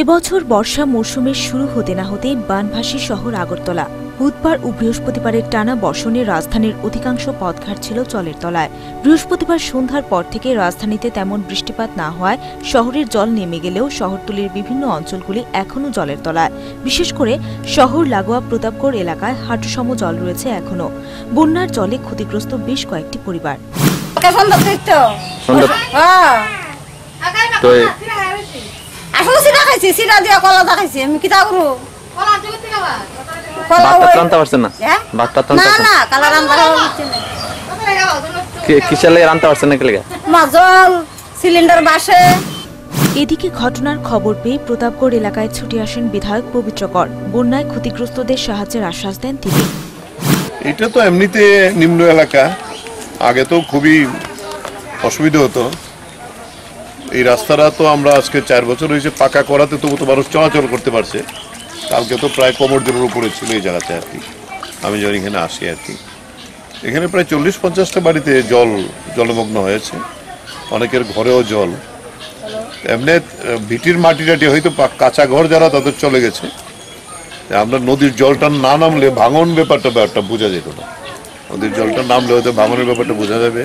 এবছর বর্ষা মরশুমের শুরু হতে না হতেই বানভাসী শহর আগরতলা। বুধবার ও বৃহস্পতিবারের টানা বর্ষণে রাজধানীর অধিকাংশ পথঘাট ছিল জলের তলায়। বৃহস্পতিবার সন্ধ্যার পর থেকে রাজধানীতে তেমন বৃষ্টিপাত না হওয়ায় শহরের জল নেমে গেলেও শহরতলির বিভিন্ন অঞ্চলগুলি এখনও জলের তলায়। বিশেষ করে শহর লাগোয়া প্রতাপগড় এলাকায় হাঁটুসম জল রয়েছে এখনও। বন্যার জলে ক্ষতিগ্রস্ত বেশ কয়েকটি পরিবার। তো? আসলে সিরা খাইছি সিরা দিয়া কলা দেখাইছি আমি কিতা করু কলা ভাতটা ওই- পারছেন না? হ্যাঁ? ভাতটা না না? কালার রান্না খাওয়া হচ্ছে না কিসের লেগে রান্তে পারছেন না কি মাজল সিলিন্ডার বাসে। এদিকে ঘটনার খবর পেয়ে প্রতাপগড় এলাকায় ছুটে আসেন বিধায়ক পবিত্র কর বন্যায় ক্ষতিগ্রস্তদের সাহায্যের আশ্বাস দেন তিনি। এটা তো এমনিতে নিম্ন এলাকা। আগে তো খুবই অসুবিধা হতো। এই রাস্তাটা তো আমরা আজকে চার বছর হয়েছে, পাকা করাতে তবু তো মানুষ চলাচল করতে পারছে। কালকে তো প্রায় কোমর জোরের উপরে ছিল এই জায়গাতে আর কি। আমি যখন এখানে আসি আর কি। এখানে প্রায় চল্লিশ পঞ্চাশটা বাড়িতে জল, জলমগ্ন হয়েছে। অনেকের ঘরেও জল। এমনি ভিটির মাটি টাটি হয়তো কাঁচা ঘর যারা তাদের চলে গেছে। আমরা নদীর জলটা না নামলে ভাঙন ব্যাপারটা ব্যাপারটা বোঝা যেত না। নদীর জলটা নামলে হয়তো ভাঙনের ব্যাপারটা বোঝা যাবে।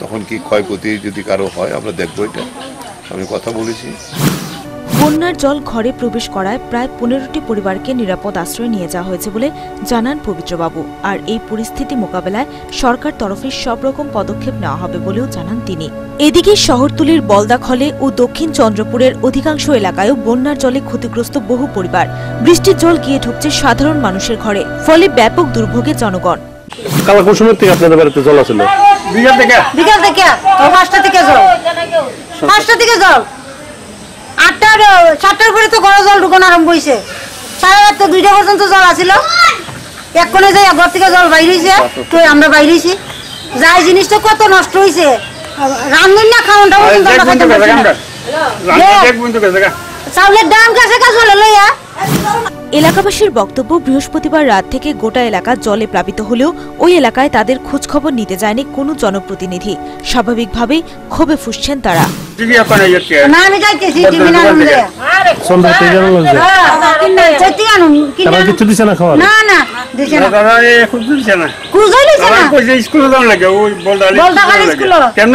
তখন কি ক্ষয়ক্ষতি যদি কারও হয় আমরা দেখব এটা। আমি কথা বলেছি। বন্যার জল ঘরে প্রবেশ করায় প্রায় পনেরোটি পরিবারকে নিরাপদ আশ্রয় নিয়ে যাওয়া হয়েছে বলে জানান পবিত্রবাবু। আর এই পরিস্থিতি মোকাবেলায় সরকার তরফে সব রকম পদক্ষেপ নেওয়া হবে বলেও জানান তিনি। এদিকে শহরতলির বলদাখলে ও দক্ষিণ চন্দ্রপুরের অধিকাংশ এলাকায়ও বন্যার জলে ক্ষতিগ্রস্ত বহু পরিবার। বৃষ্টির জল গিয়ে ঢুকছে সাধারণ মানুষের ঘরে ফলে ব্যাপক দুর্ভোগে জনগণ। কালা কুসুমের থেকে আপনাদের বাড়িতে জল আছিল বিকাল থেকে? ও পাঁচটা থেকে জল। পাঁচটা থেকে জল। আটটার সাতটার পরে তো ঘরে জল ঢুকানো আরম্ভ হয়েছে সাড়ে আটটা দুইটা পর্যন্ত জল আছিল। এক কোণে যাই ঘর থেকে জল বাইর হয়েছে তো আমরা বাইর হয়েছি যাই জিনিসটা কত নষ্ট হয়েছে রান্ধন না খাওয়ানটা পর্যন্ত। চাউলের দাম কাছে কাজ হলে লইয়া এলাকাবাসীর বক্তব্য বৃহস্পতিবার রাত থেকে গোটা এলাকা জলে প্লাবিত হলেও ওই এলাকায় তাদের খোঁজখবর নিতে যায়নি কোনো জনপ্রতিনিধি। স্বাভাবিকভাবেই ক্ষোভে ফুসছেন তারা। আমার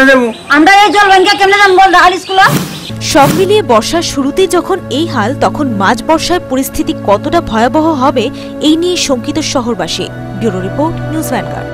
যাব? এই জল ব্যাংকে কেমনে যাম বল ঢাকাল স্কুলে? সব মিলিয়ে বর্ষার শুরুতেই যখন এই হাল, তখন মাঝ বর্ষার পরিস্থিতি কতটা ভয়াবহ হবে, এই নিয়ে শঙ্কিত শহরবাসী। Bureau report, News Vanguard.